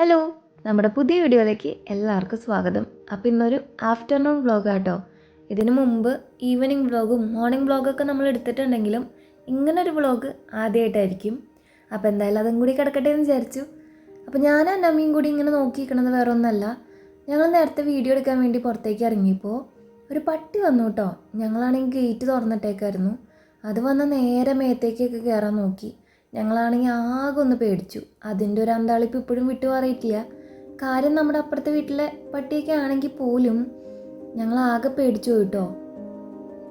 Hello നമ്മുടെ പുതിയ വീഡിയോയിലേക്ക് എല്ലാവർക്കും സ്വാഗതം. അപ്പോൾ ഇന്നൊരു ആഫ്റ്റർനൂൺ വ്ളോഗ് കേട്ടോ ഇതിനു മുമ്പ് ഈവനിങ് വ്ളോഗും മോർണിംഗ് വ്ളോഗൊക്കെ നമ്മൾ എടുത്തിട്ടുണ്ടെങ്കിലും ഇങ്ങനൊരു വ്ളോഗ് ആദ്യമായിട്ടായിരിക്കും അപ്പോൾ എന്തായാലും അതും കൂടി കിടക്കട്ടെ എന്ന് വിചാരിച്ചു. അപ്പോൾ ഞാൻ അമ്മയും കൂടി ഇങ്ങനെ നോക്കിയിരിക്കണത് വേറെ ഒന്നല്ല ഞങ്ങൾ നേരത്തെ വീഡിയോ എടുക്കാൻ വേണ്ടി പുറത്തേക്ക് ഇറങ്ങിയപ്പോൾ ഒരു പട്ടി വന്നു കേട്ടോ. ഞങ്ങളാണെങ്കിൽ ഗേറ്റ് തുറന്നിട്ടേക്കായിരുന്നു. അത് വന്ന് നേരെ മേത്തേക്കൊക്കെ കയറാൻ നോക്കി. ഞങ്ങളാണെങ്കിൽ ആകെ ഒന്ന് പേടിച്ചു. അതിന്റെ ഒരു അന്താളിപ്പ് ഇപ്പോഴും വിട്ടു മാറിയിട്ടില്ല. കാര്യം നമ്മുടെ അപ്പുറത്തെ വീട്ടിലെ പട്ടിയൊക്കെ ആണെങ്കിൽ പോലും ഞങ്ങൾ ആകെ പേടിച്ചു കേട്ടോ.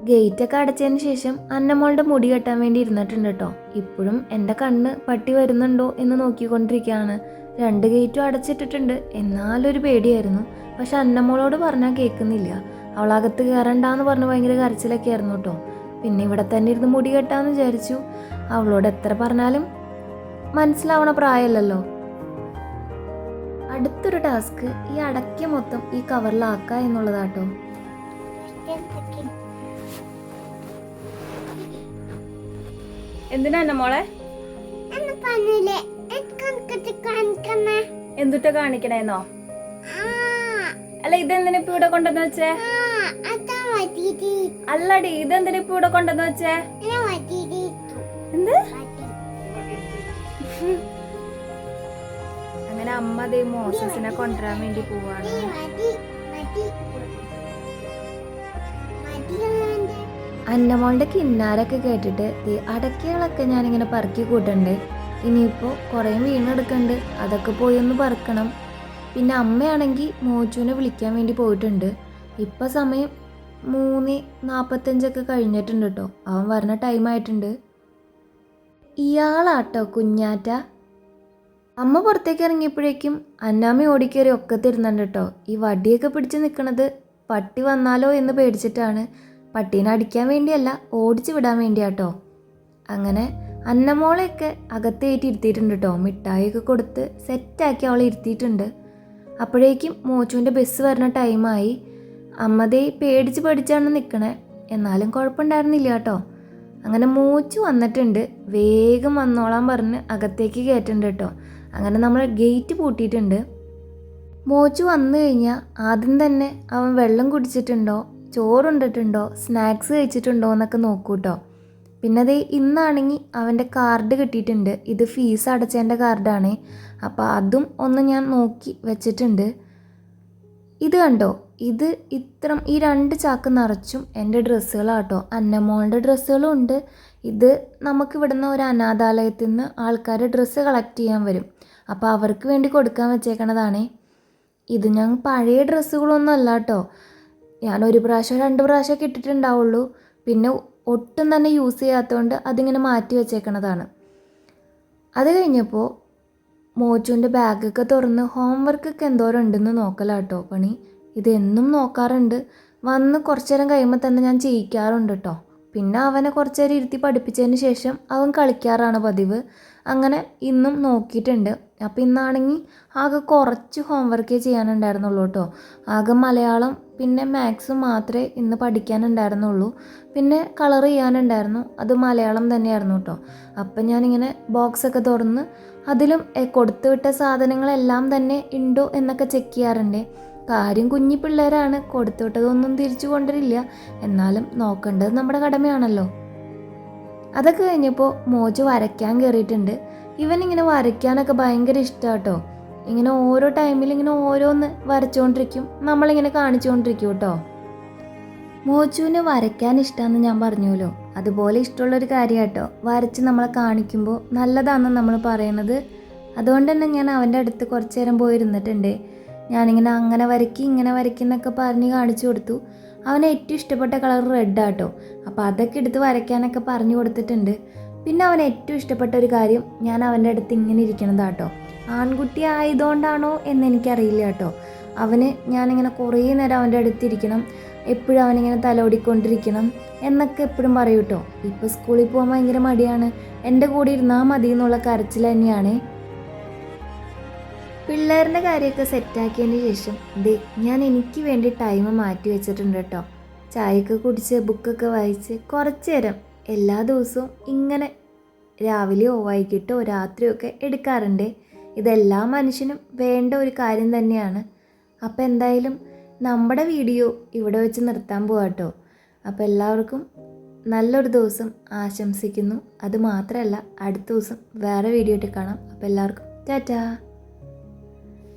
ഗേറ്റൊക്കെ അടച്ചതിന് ശേഷം അന്നമ്മളുടെ മുടി കെട്ടാൻ വേണ്ടി ഇരുന്നിട്ടുണ്ട് കേട്ടോ. ഇപ്പോഴും എന്റെ കണ്ണ് പട്ടി വരുന്നുണ്ടോ എന്ന് നോക്കിക്കൊണ്ടിരിക്കുകയാണ്. രണ്ട് ഗേറ്റും അടച്ചിട്ടിട്ടുണ്ട്. എന്നാലൊരു പേടിയായിരുന്നു. പക്ഷെ അന്നമ്മളോട് പറഞ്ഞാൽ കേൾക്കുന്നില്ല. അവളകത്ത് കയറണ്ടാന്ന് പറഞ്ഞ് ഭയങ്കര കരച്ചിലൊക്കെ ആയിരുന്നു കേട്ടോ. പിന്നെ ഇവിടെ തന്നെ ഇരുന്ന് മുടി കെട്ടാന്ന് വിചാരിച്ചു. അവളോട് എത്ര പറഞ്ഞാലും മനസ്സിലാവണ പ്രായമല്ലല്ലോ അടുത്തൊരു ടാസ്ക് ഈ അടയ്ക്ക മൊത്തം ഈ കവറിലാക്കുക എന്നുള്ളതാട്ടോ. എന്തിനാ മോളെ? എന്തുട്ട കാണിക്കണേന്നോ? അല്ല ഇതെന്തിനാ ഇപ്പൊ ഇവിടെ കൊണ്ടെന്ന് വെച്ചേ? ആ അതാ വട്ടിയിട്ട് അല്ലടി ഇതെന്തിനാ ഇപ്പൊ ഇവിടെ കൊണ്ടെന്ന് വെച്ചേ? എന്ത്? അങ്ങനെ അമ്മ ദേ മോസസിനെ കൊണ്ടുവരാൻ വേണ്ടി പോവാണ്. അന്നമോളുടെ കിന്നാരൊക്കെ കേട്ടിട്ട് ദേ അടയ്ക്കകളൊക്കെ ഞാനിങ്ങനെ പറക്കി കൂട്ടണ്ട്. ഇനിയിപ്പോൾ കുറേ വീണെടുക്കണ്ട് അതൊക്കെ പോയി ഒന്ന് പറക്കണം. പിന്നെ അമ്മയാണെങ്കിൽ മോച്ചുവിനെ വിളിക്കാൻ വേണ്ടി പോയിട്ടുണ്ട്. ഇപ്പം സമയം മൂന്ന് നാൽപ്പത്തഞ്ചൊക്കെ കഴിഞ്ഞിട്ടുണ്ട് കേട്ടോ അവൻ വരണ ടൈം ആയിട്ടുണ്ട്. ഇയാളാട്ടോ കുഞ്ഞാറ്റ. അമ്മ പുറത്തേക്ക് ഇറങ്ങിയപ്പോഴേക്കും അന്നാമ്മ ഓടിക്കേറി ഒക്കെ തരുന്നുണ്ട് കേട്ടോ ഈ വടിയൊക്കെ പിടിച്ച് നിൽക്കുന്നത് പട്ടി വന്നാലോ എന്ന് പേടിച്ചിട്ടാണ്. പട്ടീനെ അടിക്കാൻ വേണ്ടിയല്ല ഓടിച്ചു വിടാൻ വേണ്ടിയാട്ടോ. അങ്ങനെ അന്നമോളെയൊക്കെ അകത്തേറ്റി ഇരുത്തിയിട്ടുണ്ട് കേട്ടോ മിഠായിയൊക്കെ കൊടുത്ത് സെറ്റാക്കി അവളെ ഇരുത്തിയിട്ടുണ്ട്. അപ്പോഴേക്കും മോച്ചുവിന്റെ ബസ് വരുന്ന ടൈമായി അമ്മതേ പേടിച്ച് പേടിച്ചാണ് നിൽക്കണേ എന്നാലും കുഴപ്പമുണ്ടായിരുന്നില്ല കേട്ടോ. അങ്ങനെ മൂച്ചു വന്നിട്ടുണ്ട്. വേഗം വന്നോളാൻ പറഞ്ഞ് അകത്തേക്ക് കയറ്റുന്നുണ്ട് കേട്ടോ. അങ്ങനെ നമ്മൾ ഗേറ്റ് പൂട്ടിയിട്ടുണ്ട്. മോച്ചു വന്നു കഴിഞ്ഞാൽ ആദ്യം തന്നെ അവൻ വെള്ളം കുടിച്ചിട്ടുണ്ടോ ചോറുണ്ടിട്ടുണ്ടോ സ്നാക്സ് കഴിച്ചിട്ടുണ്ടോ എന്നൊക്കെ നോക്കൂ കേട്ടോ. പിന്നെ അതേ ഇന്നാണെങ്കിൽ അവന്റെ കാർഡ് കിട്ടിയിട്ടുണ്ട്. ഇത് ഫീസ് അടച്ചതിന്റെ കാർഡാണ്. അപ്പോൾ അതും ഒന്ന് ഞാൻ നോക്കി വെച്ചിട്ടുണ്ട്. ഇത് കണ്ടോ? ഇത് ഇത്ര ഈ രണ്ട് ചാക്ക് നിറച്ചും എന്റെ ഡ്രസ്സുകളാട്ടോ. അന്നമോളുടെ ഡ്രസ്സുകളും ഉണ്ട് ഇത് നമുക്ക് ഇവിടുന്ന് ഒരു അനാഥാലയത്തിൽ നിന്ന് ആൾക്കാർ ഡ്രസ്സ് കളക്ട് ചെയ്യാൻ വരും. അപ്പോൾ അവർക്ക് വേണ്ടി കൊടുക്കാൻ വെച്ചേക്കണതാണേ. ഇത് ഞാൻ പഴയ ഡ്രസ്സുകളൊന്നും അല്ല കേട്ടോ ഞാൻ ഒരു പ്രാവശ്യം രണ്ട് പ്രാവശ്യമൊക്കെ ഇട്ടിട്ടുണ്ടാവുള്ളൂ. പിന്നെ ഒട്ടും തന്നെ യൂസ് ചെയ്യാത്തതുകൊണ്ട് അതിങ്ങനെ മാറ്റി വെച്ചേക്കണതാണ്. അത് കഴിഞ്ഞപ്പോൾ മോച്ചുവിന്റെ ബാഗൊക്കെ തുറന്ന് ഹോംവർക്കൊക്കെ എന്തോരം ഉണ്ടെന്ന് നോക്കലാട്ടോ പണി. ഇതെന്നും നോക്കാറുണ്ട്. വന്ന് കുറച്ചു നേരം കഴിയുമ്പോൾ തന്നെ ഞാൻ ചെയ്യിക്കാറുണ്ട് കേട്ടോ പിന്നെ അവനെ കുറച്ചു നേരം ഇരുത്തി പഠിപ്പിച്ചതിന് ശേഷം അവൻ കളിക്കാറാണ് പതിവ്. അങ്ങനെ ഇന്നും നോക്കിയിട്ടുണ്ട്. അപ്പോൾ ഇന്നാണെങ്കിൽ ആകെ കുറച്ച് ഹോംവർക്കേ ചെയ്യാനുണ്ടായിരുന്നുള്ളൂ കേട്ടോ ആകെ മലയാളം പിന്നെ മാത്സും മാത്രമേ ഇന്ന് പഠിക്കാനുണ്ടായിരുന്നുള്ളൂ. പിന്നെ കളർ ചെയ്യാനുണ്ടായിരുന്നു. അത് മലയാളം തന്നെയായിരുന്നു കേട്ടോ അപ്പം ഞാനിങ്ങനെ ബോക്സൊക്കെ തുറന്ന് അതിലും കൊടുത്തുവിട്ട കൊടുത്തു വിട്ട സാധനങ്ങളെല്ലാം തന്നെ ഉണ്ടോ എന്നൊക്കെ ചെക്ക് ചെയ്യാറുണ്ട്. കാര്യം കുഞ്ഞി പിള്ളേരാണ് കൊടുത്തു വിട്ടതൊന്നും തിരിച്ചു കൊണ്ടുവരില്ല. എന്നാലും നോക്കേണ്ടത് നമ്മുടെ കടമയാണല്ലോ. അതൊക്കെ കഴിഞ്ഞപ്പോൾ മോജ് വരയ്ക്കാൻ കയറിയിട്ടുണ്ട് ഇവൻ ഇങ്ങനെ വരയ്ക്കാനൊക്കെ ഭയങ്കര ഇഷ്ടമാട്ടോ ഇങ്ങനെ ഓരോ ടൈമിൽ ഇങ്ങനെ ഓരോന്ന് വരച്ചുകൊണ്ടിരിക്കും നമ്മളിങ്ങനെ കാണിച്ചുകൊണ്ടിരിക്കും കേട്ടോ. മോജുവിന് വരയ്ക്കാൻ ഇഷ്ടമാണെന്ന് ഞാൻ പറഞ്ഞല്ലോ അതുപോലെ ഇഷ്ടമുള്ളൊരു കാര്യം കേട്ടോ വരച്ച് നമ്മളെ കാണിക്കുമ്പോൾ നല്ലതാണെന്ന് നമ്മൾ പറയണത്. അതുകൊണ്ട് തന്നെ ഞാൻ അവന്റെ അടുത്ത് കുറച്ച് നേരം പോയിരുന്നിട്ടുണ്ട്. ഞാനിങ്ങനെ അങ്ങനെ വരയ്ക്കി ഇങ്ങനെ വരയ്ക്കുന്നൊക്കെ പറഞ്ഞ് കാണിച്ചു കൊടുത്തു. അവന് ഏറ്റവും ഇഷ്ടപ്പെട്ട കളർ റെഡ് ആട്ടോ അപ്പോൾ അതൊക്കെ എടുത്ത് വരയ്ക്കാനൊക്കെ പറഞ്ഞു കൊടുത്തിട്ടുണ്ട്. പിന്നെ അവൻ ഏറ്റവും ഇഷ്ടപ്പെട്ട ഒരു കാര്യം ഞാൻ അവന്റെ അടുത്ത് ഇങ്ങനെ ഇരിക്കണതാട്ടോ. ആൺകുട്ടി ആയതുകൊണ്ടാണോ എന്ന് എനിക്കറിയില്ല കേട്ടോ അവന് ഞാനിങ്ങനെ കുറേ നേരം അവന്റെ അടുത്തിരിക്കണം എപ്പോഴും അവനിങ്ങനെ തലോടിക്കൊണ്ടിരിക്കണം എന്നൊക്കെ എപ്പോഴും പറയും കേട്ടോ ഇപ്പോൾ സ്കൂളിൽ പോകാൻ ഭയങ്കര മടിയാണ്. എന്റെ കൂടെ ഇരുന്നാൽ മതി എന്നുള്ള കരച്ചിൽ തന്നെയാണ്. പിള്ളേരുടെ കാര്യമൊക്കെ സെറ്റാക്കിയതിന് ശേഷം ദേ ഞാൻ എനിക്ക് വേണ്ടി ടൈം മാറ്റി വെച്ചിട്ടുണ്ട് കേട്ടോ ചായയൊക്കെ കുടിച്ച് ബുക്കൊക്കെ വായിച്ച് കുറച്ച് നേരം എല്ലാ ദിവസവും ഇങ്ങനെ രാവിലെയോ വൈകിട്ടോ രാത്രിയോ ഒക്കെ എടുക്കാറുണ്ട്. ഇതെല്ലാ മനുഷ്യനും വേണ്ട ഒരു കാര്യം തന്നെയാണ്. അപ്പോൾ എന്തായാലും നമ്മുടെ വീഡിയോ ഇവിടെ വെച്ച് നിർത്താൻ പോവാട്ടോ അപ്പോൾ എല്ലാവർക്കും നല്ലൊരു ദിവസം ആശംസിക്കുന്നു. അത് മാത്രമല്ല അടുത്ത ദിവസം വേറെ വീഡിയോ ആയിട്ട് കാണാം. അപ്പോൾ എല്ലാവർക്കും ടാറ്റാ.